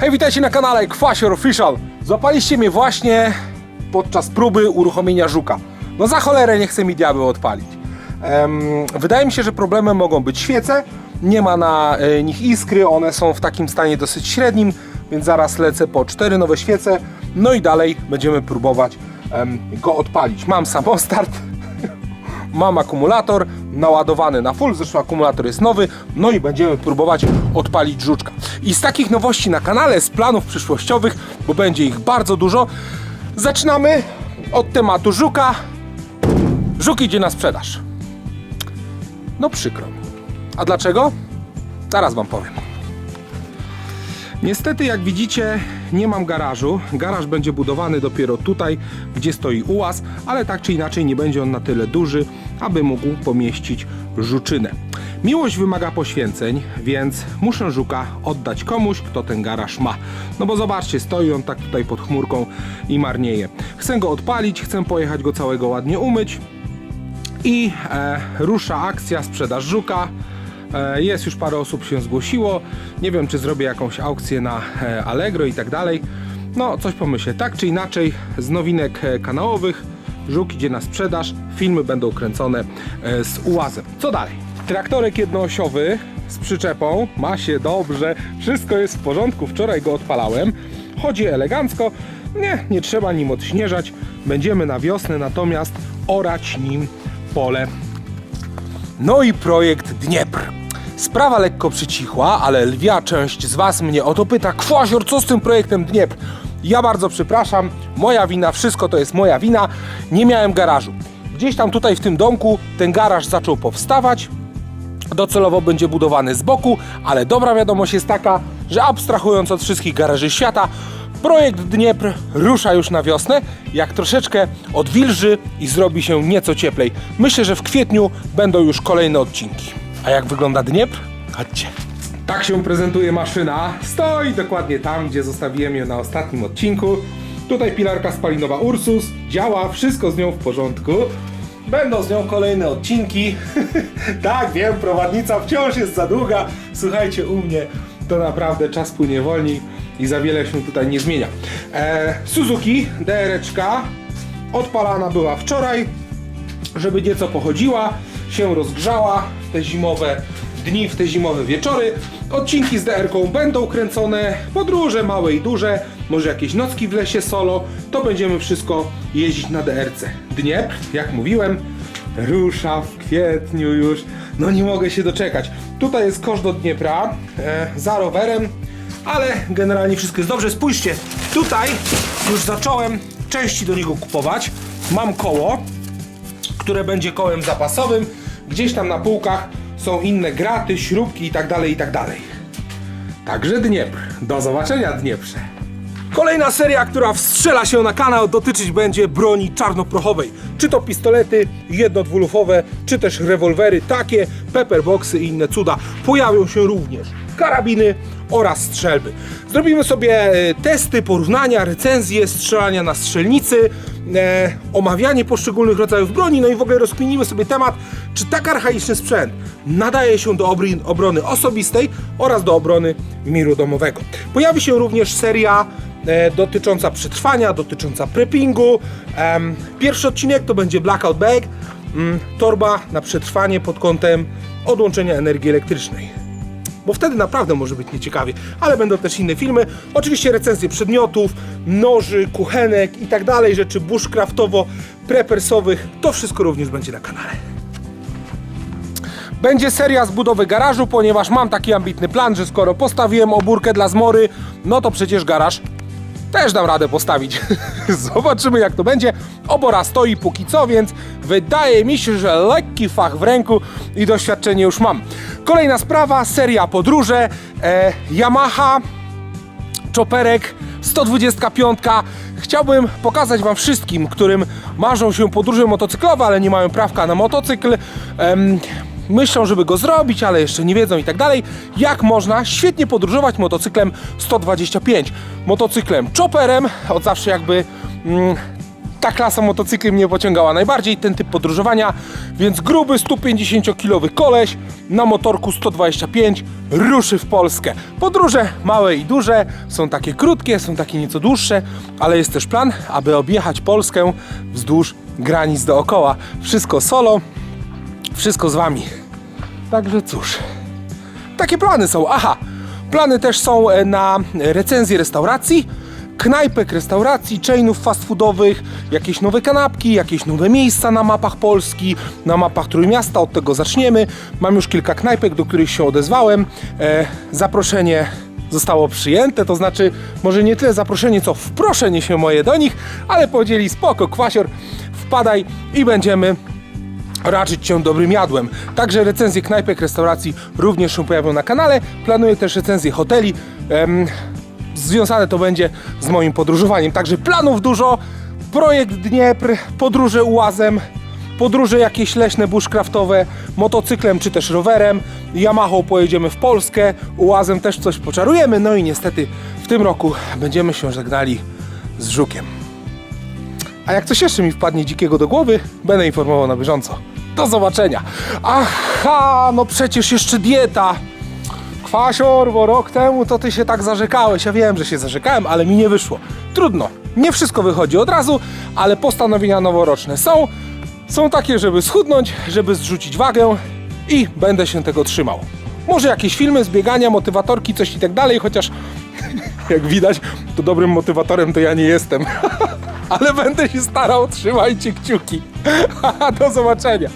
Hej, witajcie na kanale Kwasior Official. Złapaliście mnie właśnie podczas próby uruchomienia żuka. No za cholerę nie chce mi diabeł odpalić. Em, wydaje mi się, że problemem mogą być świece. Nie ma na e, nich iskry, one są w takim stanie dosyć średnim, więc zaraz lecę po cztery nowe świece. No i dalej będziemy próbować em, go odpalić. Mam samostart, mam akumulator naładowany na full, zresztą akumulator jest nowy, no i będziemy próbować odpalić żuczka. I z takich nowości na kanale, z planów przyszłościowych, bo będzie ich bardzo dużo, zaczynamy od tematu żuka. Żuk idzie na sprzedaż. No przykro. A dlaczego? Zaraz wam powiem. Niestety, jak widzicie, nie mam garażu. Garaż będzie budowany dopiero tutaj, gdzie stoi ułaz, ale tak czy inaczej nie będzie on na tyle duży, aby mógł pomieścić żuczynę. Miłość wymaga poświęceń, więc muszę żuka oddać komuś, kto ten garaż ma. No bo zobaczcie, stoi on tak tutaj pod chmurką i marnieje. Chcę go odpalić, chcę pojechać go całego ładnie umyć i e, rusza akcja sprzedaż żuka. E, Jest już parę osób się zgłosiło. Nie wiem, czy zrobię jakąś aukcję na e, Allegro i tak dalej. No, coś pomyślę. Tak czy inaczej, z nowinek e, kanałowych żuk idzie na sprzedaż. Filmy będą kręcone z ułazem. Co dalej? Traktorek jednoosiowy z przyczepą. Ma się dobrze. Wszystko jest w porządku. Wczoraj go odpalałem. Chodzi elegancko. Nie, nie trzeba nim odśnieżać. Będziemy na wiosnę natomiast orać nim pole no i projekt Dniepr. Sprawa lekko przycichła, ale lwia część z Was mnie o to pyta, Kwasior, co z tym projektem Dniepr? Ja bardzo przepraszam, moja wina, wszystko to jest moja wina, nie miałem garażu. Gdzieś tam tutaj w tym domku ten garaż zaczął powstawać, docelowo będzie budowany z boku, ale dobra wiadomość jest taka, że abstrahując od wszystkich garaży świata, projekt Dniepr rusza już na wiosnę, jak troszeczkę odwilży i zrobi się nieco cieplej. Myślę, że w kwietniu będą już kolejne odcinki. A jak wygląda Dniepr? Chodźcie. Tak się prezentuje maszyna. Stoi dokładnie tam, gdzie zostawiłem ją na ostatnim odcinku. Tutaj pilarka spalinowa Ursus. Działa, wszystko z nią w porządku. Będą z nią kolejne odcinki. tak, wiem, prowadnica wciąż jest za długa. Słuchajcie, u mnie to naprawdę czas płynie wolniej i za wiele się tutaj nie zmienia. E, Suzuki DR-czka odpalana była wczoraj, żeby nieco pochodziła, się rozgrzała w te zimowe dni, w te zimowe wieczory. Odcinki z DR-ką będą kręcone, podróże małe i duże, może jakieś nocki w lesie solo, to będziemy wszystko jeździć na DR-ce. Dniepr, jak mówiłem, rusza w kwietniu już, no nie mogę się doczekać. Tutaj jest kosz do Dniepra, e, za rowerem, ale generalnie wszystko jest dobrze. Spójrzcie, tutaj już zacząłem części do niego kupować. Mam koło, które będzie kołem zapasowym. Gdzieś tam na półkach są inne graty, śrubki i tak dalej, i tak. Także Dniepr. Do zobaczenia Dnieprze. Kolejna seria, która wstrzela się na kanał, dotyczyć będzie broni czarnoprochowej. Czy to pistolety jedno-dwulufowe, czy też rewolwery takie, pepperboxy i inne cuda. Pojawią się również karabiny oraz strzelby. Zrobimy sobie e, testy, porównania, recenzje, strzelania na strzelnicy, e, omawianie poszczególnych rodzajów broni, no i w ogóle rozkminimy sobie temat, czy tak archaiczny sprzęt nadaje się do obrony osobistej oraz do obrony miru domowego. Pojawi się również seria e, dotycząca przetrwania, dotycząca preppingu. Em, pierwszy odcinek to będzie Blackout Bag, mm, torba na przetrwanie pod kątem odłączenia energii elektrycznej bo wtedy naprawdę może być nieciekawie. Ale będą też inne filmy. Oczywiście recenzje przedmiotów, noży, kuchenek i tak dalej, rzeczy bushcraftowo-prepersowych. To wszystko również będzie na kanale. Będzie seria z budowy garażu, ponieważ mam taki ambitny plan, że skoro postawiłem obórkę dla zmory, no to przecież garaż też dam radę postawić. Zobaczymy jak to będzie. Obora stoi póki co, więc wydaje mi się, że lekki fach w ręku i doświadczenie już mam. Kolejna sprawa, seria podróże. E, Yamaha Chopperek 125. Chciałbym pokazać Wam wszystkim, którym marzą się podróże motocyklowe, ale nie mają prawka na motocykl. Em, myślą, żeby go zrobić, ale jeszcze nie wiedzą i tak dalej. Jak można świetnie podróżować motocyklem 125. Motocyklem chopperem, od zawsze jakby mm, ta klasa motocykli mnie pociągała najbardziej, ten typ podróżowania, więc gruby 150-kilowy koleś na motorku 125 ruszy w Polskę. Podróże małe i duże, są takie krótkie, są takie nieco dłuższe, ale jest też plan, aby objechać Polskę wzdłuż granic dookoła. Wszystko solo, wszystko z wami. Także cóż, takie plany są. Aha, plany też są e, na recenzję restauracji, knajpek restauracji, chainów fast foodowych, jakieś nowe kanapki, jakieś nowe miejsca na mapach Polski, na mapach Trójmiasta, od tego zaczniemy. Mam już kilka knajpek, do których się odezwałem. E, zaproszenie zostało przyjęte, to znaczy może nie tyle zaproszenie, co wproszenie się moje do nich, ale powiedzieli spoko, kwasior, wpadaj i będziemy raczyć cię dobrym jadłem. Także recenzje knajpek, restauracji również się pojawią na kanale. Planuję też recenzję hoteli. Em, związane to będzie z moim podróżowaniem. Także planów dużo. Projekt Dniepr, podróże ułazem, podróże jakieś leśne, bushcraftowe, motocyklem czy też rowerem. Yamaha pojedziemy w Polskę, ułazem też coś poczarujemy. No i niestety w tym roku będziemy się żegnali z Żukiem. A jak coś jeszcze mi wpadnie dzikiego do głowy, będę informował na bieżąco. Do zobaczenia. Aha, no przecież jeszcze dieta. Kwasior, bo rok temu to ty się tak zarzekałeś. Ja wiem, że się zarzekałem, ale mi nie wyszło. Trudno. Nie wszystko wychodzi od razu, ale postanowienia noworoczne są. Są takie, żeby schudnąć, żeby zrzucić wagę i będę się tego trzymał. Może jakieś filmy z biegania, motywatorki, coś i tak dalej, chociaż jak widać, to dobrym motywatorem to ja nie jestem. Ale będę się starał, trzymajcie kciuki. Do zobaczenia.